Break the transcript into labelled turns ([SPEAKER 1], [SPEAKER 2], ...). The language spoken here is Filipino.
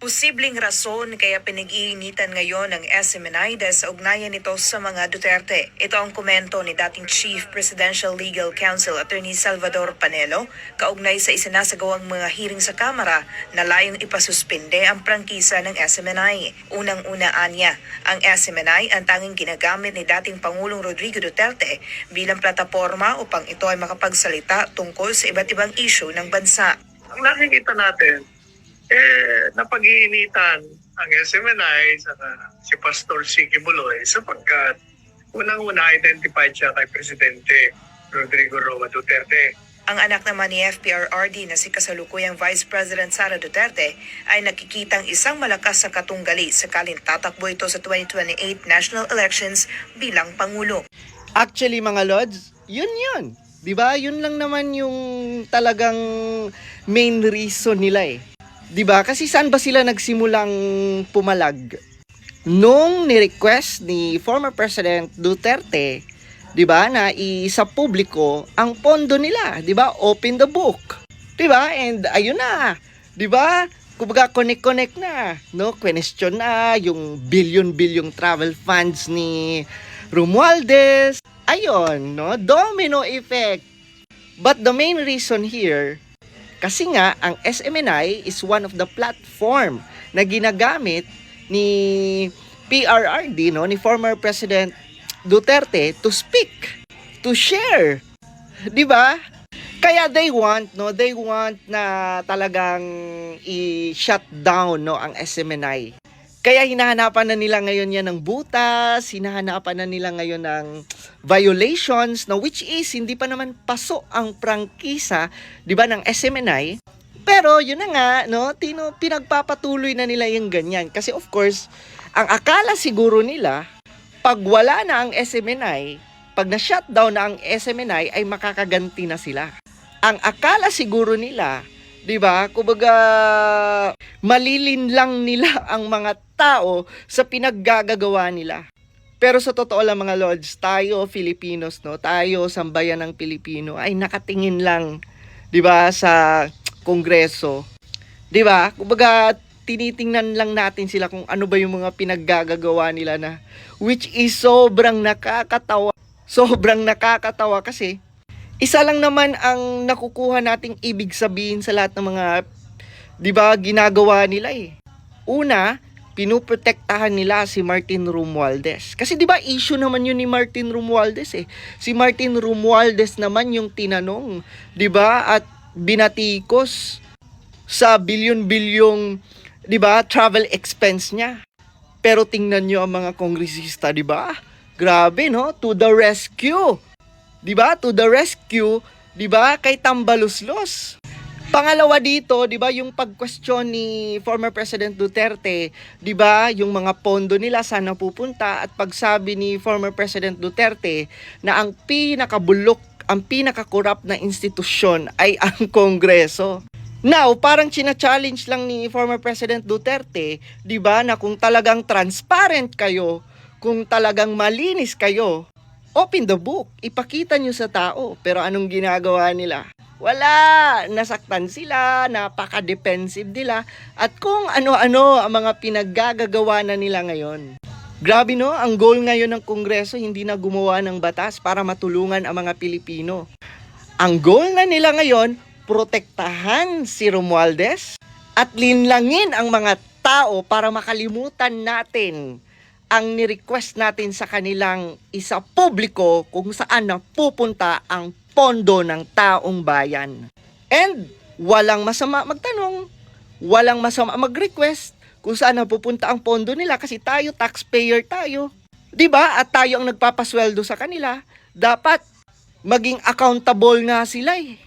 [SPEAKER 1] Posibleng rason kaya pinag-iinitan ngayon ng dahil sa ugnayan nito sa mga Duterte. Ito ang komento ni dating Chief Presidential Legal Counsel Attorney Salvador Panelo kaugnay sa isinasagawang mga hearing sa Kamara na layong ipasuspinde ang prangkisa ng SMNI. Unang-una anya, ang SMNI ang tanging ginagamit ni dating Pangulong Rodrigo Duterte bilang plataforma upang ito ay makapagsalita tungkol sa iba't ibang issue ng bansa.
[SPEAKER 2] ang nakikita natin, eh, napag-iinitan ang SMNI sa si Pastor Siki Buloy sapagkat unang-una identified siya kay Presidente Rodrigo Roma Duterte.
[SPEAKER 1] Ang anak naman ni FPRRD na si kasalukuyang Vice President Sara Duterte ay nakikitang isang malakas sa katunggali sakaling tatakbo ito sa 2028 national elections bilang Pangulo.
[SPEAKER 3] Actually mga lords, yun yun. 'Di ba? Yun lang naman yung talagang main reason nila eh. 'Di ba? Kasi saan ba sila nagsimulang pumalag? Nung ni-request ni former President Duterte, 'di ba, na isa publiko ang pondo nila, 'di ba? Open the book. 'Di ba? And ayun na. 'Di ba? Kumbaga connect-connect na, no? Question na yung billion-billion travel funds ni Romualdez. Ayun, no? Domino effect. But the main reason here, kasi nga, ang SMNI is one of the platform na ginagamit ni PRRD, no? Ni former President Duterte to speak, to share. 'Di ba? Kaya they want, no, they want na talagang i-shut down, no, ang SMNI. Kaya hinahanapan na nila ngayon yan ng butas, hinahanapan na nila ngayon ng violations, no, which is hindi pa naman paso ang prangkisa, 'di ba, ng SMNI. Pero yun na nga, no, tino, pinagpapatuloy na nila yung ganyan. Kasi of course, ang akala siguro nila, pag wala na ang SMNI, pag na-shutdown na ang SMNI, ay makakaganti na sila. Ang akala siguro nila, 'di ba? Kumbaga malilin lang nila ang mga tao sa pinaggagawa nila. Pero sa totoo lang mga lords, tayo Filipinos, no, tayo sambayan ng Pilipino ay nakatingin lang, 'di ba, sa kongreso. 'Di ba? Kumbaga tinitingnan lang natin sila kung ano ba yung mga pinaggagawa nila na which is sobrang nakakatawa. Sobrang nakakatawa kasi isa lang naman ang nakukuha nating ibig sabihin sa lahat ng mga 'di ba ginagawa nila eh. Una, pinuprotektahan nila si Martin Romualdez. Kasi 'di ba issue naman yun ni Martin Romualdez eh. Si Martin Romualdez naman yung tinanong, 'di ba? At binatikos sa bilyon-bilyong 'di ba travel expense niya. Pero tingnan niyo ang mga kongresista, 'di ba? Grabe no, to the rescue. 'Di ba? To the rescue, 'di ba? Kay Tambaluslos. Pangalawa dito, 'di ba, yung pag-question ni former President Duterte, 'di ba, yung mga pondo nila saan napupunta at pagsabi ni former President Duterte na ang pinakabulok, ang pinakakorap na institusyon ay ang Kongreso. Now, parang china-challenge lang ni former President Duterte, 'di ba, na kung talagang transparent kayo, kung talagang malinis kayo, open the book, ipakita nyo sa tao. Pero anong ginagawa nila? Wala! Nasaktan sila, napaka-defensive nila, at kung ano-ano ang mga pinaggagawa na nila ngayon. Grabe no, ang goal ngayon ng Kongreso hindi na gumawa ng batas para matulungan ang mga Pilipino. Ang goal na nila ngayon, protektahan si Romualdez at linlangin ang mga tao para makalimutan natin ang ni-request natin sa kanilang isa publiko kung saan na pupunta ang pondo ng taong bayan. And walang masama magtanong, walang masama mag-request kung saan na pupunta ang pondo nila kasi tayo taxpayer tayo. 'Di ba? At tayo ang nagpapasweldo sa kanila. Dapat maging accountable nga sila eh.